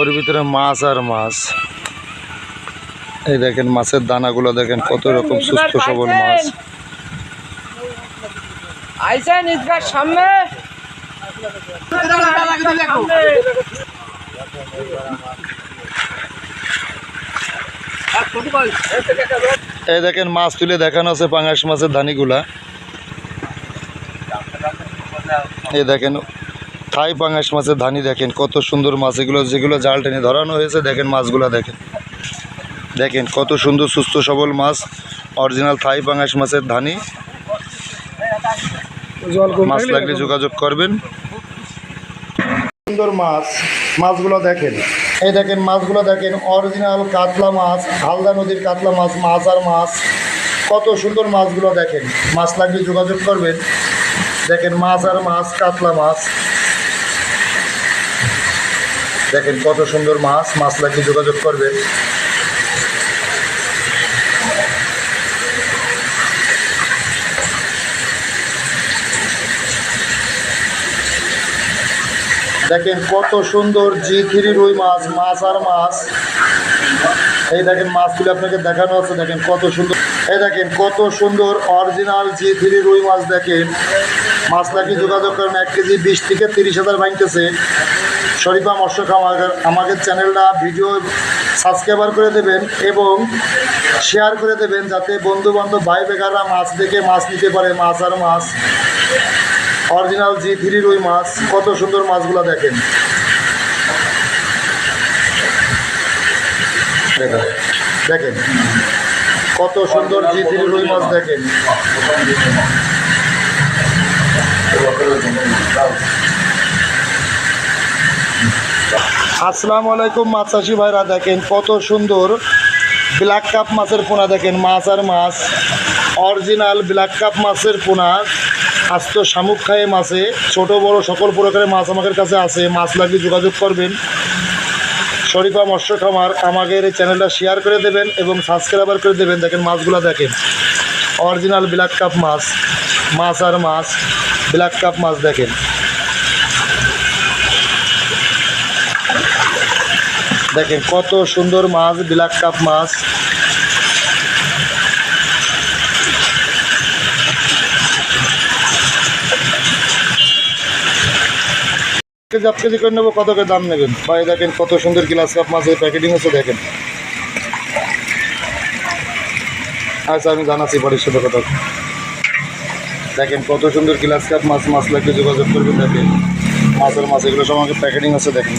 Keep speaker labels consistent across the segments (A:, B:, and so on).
A: ওর ভিতরে মাছ আর মাছ। এই দেখেন মাছের দানাগুলো দেখেন কত রকম সুস্থ সবল মাছ।
B: আইসেন ঈদগার সামনে।
A: এই দেখেন মাছ তুলে দেখানো আছে পাঙাশ মাছের ধানিগুলা এই দেখেন থাই পাঙাশ মাছের ধানি দেখেন কত সুন্দর মাছ। এগুলো যেগুলো জাল টেনে ধরানো হয়েছে দেখেন মাছগুলো দেখেন। দেখেন কত সুন্দর সুস্থ সবল মাছ। অরিজিনাল থাই পাঙাশ মাছের ধানি। মাছ লাগলে যোগাযোগ করবেন। সুন্দর মাছ মাছগুলো দেখেন। এই দেখেন মাছগুলো দেখেন অরিজিনাল কাতলা মাছ হালদা নদীর কাতলা মাছ মাছ আর মাছ। কত সুন্দর মাছগুলো দেখেন। মাছ লাগলে যোগাযোগ করবেন। দেখেন মাছ আর মাছ কাতলা মাছ। দেখেন কত সুন্দর মাছ মাছ লাগলে যোগাযোগ করবে দেখেন কত সুন্দর জি থ্রি রুই মাছ মাছ আর মাছ। এই দেখেন মাছগুলো আপনাকে দেখানো আছে, দেখেন কত সুন্দর। এই দেখেন কত সুন্দর অরিজিনাল জি থ্রি রুই মাছ দেখেন। মাছ নাকি যোগাযোগ করেন এক কেজি বিশ থেকে তিরিশ হাজার ভাঙতেছে। শরীফা মৎস্য খামার আমাদের চ্যানেলটা ভিডিও সাবস্ক্রাইবার করে দেবেন এবং শেয়ার করে দেবেন যাতে বন্ধু বান্ধব ভাই বেকাররা মাছ দেখে মাছ নিতে পারে, মাছ আর মাছ। অরিজিনাল জি থ্রি রুই মাছ, কত সুন্দর মাছগুলো দেখেন। দেখেন, কত সুন্দর জি থ্রি রুই মাছ দেখেন। আসসালামু আলাইকুম, মাছ চাষি ভাইরা দেখেন কত সুন্দর ব্ল্যাক কাপ মাছের পোনা দেখেন, মাছ আর মাছ। অরিজিনাল ব্ল্যাক কাপ মাছের পোনা। আজ তো শামুক খায়ে মাছে, ছোট, বড় সকল প্রকারের মাছ আমাদের কাছে আছে। মাছ লাগলে যোগাযোগ করবেন। শরীফা মৎস্য খামার, আমাদের এই চ্যানেলটা শেয়ার করে দেবেন এবং সাবস্ক্রাইবার করে দেবেন। দেখেন মাছগুলো দেখেন। অরিজিনাল ব্ল্যাক কাপ মাছ মাছ আর মাছ, ব্ল্যাক কাপ মাছ দেখেন। দেখেন কত সুন্দর মাছ ব্ল্যাক কাপ মাছ। কেজি কেজি করে নেব, কত করে দাম নেবেন? ভাই, দেখেন কত সুন্দর গ্লাস কাপ মাছের প্যাকেটিং হচ্ছে, দেখেন। আচ্ছা আমি জানাচ্ছি বাড়ির সাথে কথা। দেখেন কত সুন্দর গ্লাস কাপ মাছ মাছ লাগলে যোগাযোগ করবেন, দেখেন। মাছের মাছ, এগুলো সব আমাকে প্যাকেটিং আছে দেখেন।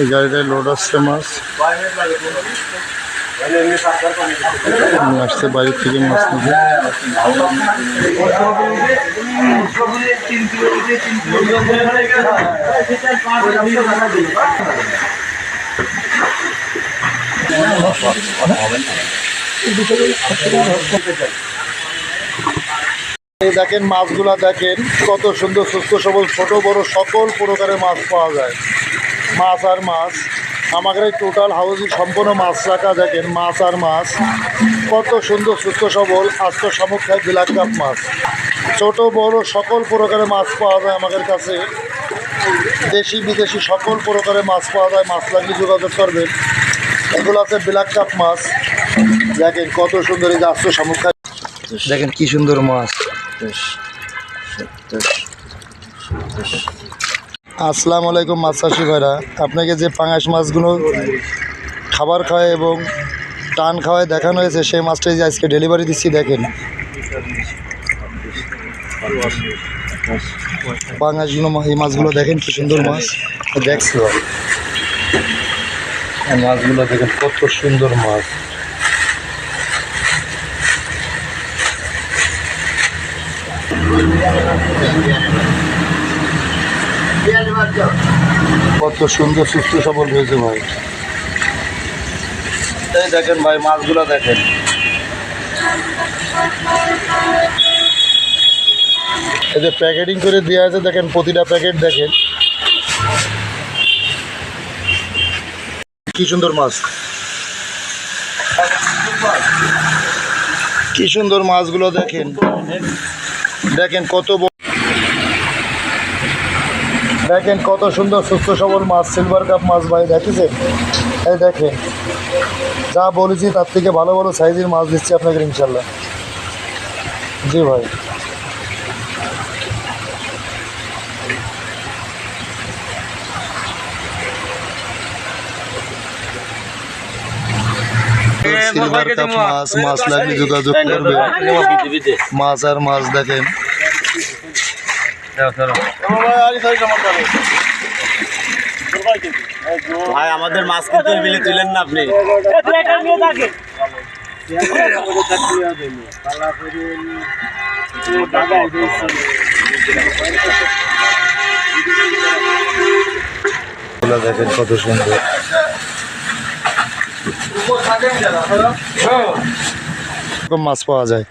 A: এই গাড়িটায় লোড আসছে মাছ আসছে বাইরের থেকে মাছ নিয়ে এই দেখেন মাছগুলা দেখেন, কত সুন্দর, সুস্থ, সবল, ছোট, বড়, সকল প্রকারের মাছ পাওয়া যায়। মাছ আর মাছ। আমাদের এই টোটাল হাউসে সম্পূর্ণ মাছ রাখা, দেখেন, মাছ আর মাছ। কত সুন্দর, সুস্থ, সবল, আস্ত শামুক বিলাক কাপ মাছ। ছোট, বড়, সকল প্রকারের মাছ পাওয়া যায় আমাদের কাছে। দেশি, বিদেশি সকল প্রকারের মাছ পাওয়া যায়। মাছ লাগলে যোগাযোগ করবেন। এগুলো আছে বিলাক কাপ মাছ। দেখেন কত সুন্দর এই যে আস্ত শামুক খায়। দেখেন কি সুন্দর মাছ। আসসালামু আলাইকুম মাছ চাষি ভাইরা। আপনাকে যে পাঙাশ মাছগুলো খাবার খাওয়ায় এবং টান খাওয়ায় দেখানো হয়েছে সেই মাছটাই যে আজকে ডেলিভারি দিচ্ছি দেখেন। পাঙাশগুলো এই মাছগুলো দেখেন কি সুন্দর মাছ। দেখছি। মাছগুলো দেখেন কত সুন্দর মাছ। কত সুন্দর সুস্থ সবল হয়েছে ভাই। এই দেখেন ভাই মাছগুলো দেখেন। এই যে প্যাকেটিং করে দেওয়া আছে দেখেন প্রতিটা প্যাকেট দেখেন। কি সুন্দর মাছ। কি সুন্দর মাছগুলো দেখেন। দেখেন কত দেখেন কত সুন্দর সুস্থ সবল মাছ সিলভার কাপ মাছ ভাই, দেখেছেন? এই দেখেন, যা বলেছি তার থেকে ভালো ভালো সাইজের মাছ দিচ্ছি আপনাকে ইনশাল্লাহ। জি ভাই। সিলভার কাপ মাছ মাছ লাগলে যোগাযোগ করবে মাছ আর মাছ দেখেন
C: ভাই আমাদের মাছ কিন্তু বিলে তুলেন না আপনি
A: দেখেন কত সুন্দর মাছ পাওয়া যায়।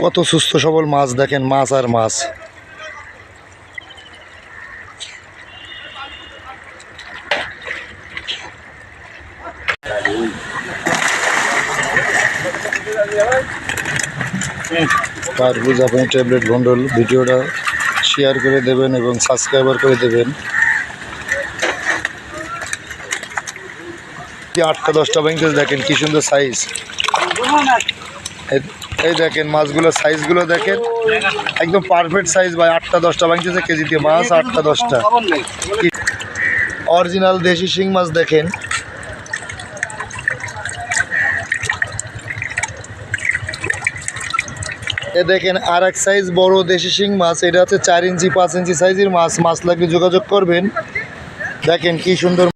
A: কত সুস্থ সবল মাছ দেখেন, মাছ আর মাছ। তারপর আপনি ট্যাবলেট বন্ডল ভিডিওটা শেয়ার করে দেবেন এবং সাবস্ক্রাইবার করে দেবেন। আটটা, দশটা ব্যাংকে দেখেন কি সুন্দর সাইজ এই দেখেন মাছগুলোর সাইজগুলো দেখেন। একদম পারফেক্ট সাইজ ভাই, আটটা, দশটা ব্যাংকেছে কেজিতে মাছ আটটা, দশটা। অরিজিনাল দেশি শিং মাছ দেখেন। এ দেখেন আর এক সাইজ বড় দেশি শিং মাছ, এটা হচ্ছে চার ইঞ্চি, পাঁচ ইঞ্চি সাইজের মাছ। মাছ লাগলে যোগাযোগ করবেন। দেখেন কি সুন্দর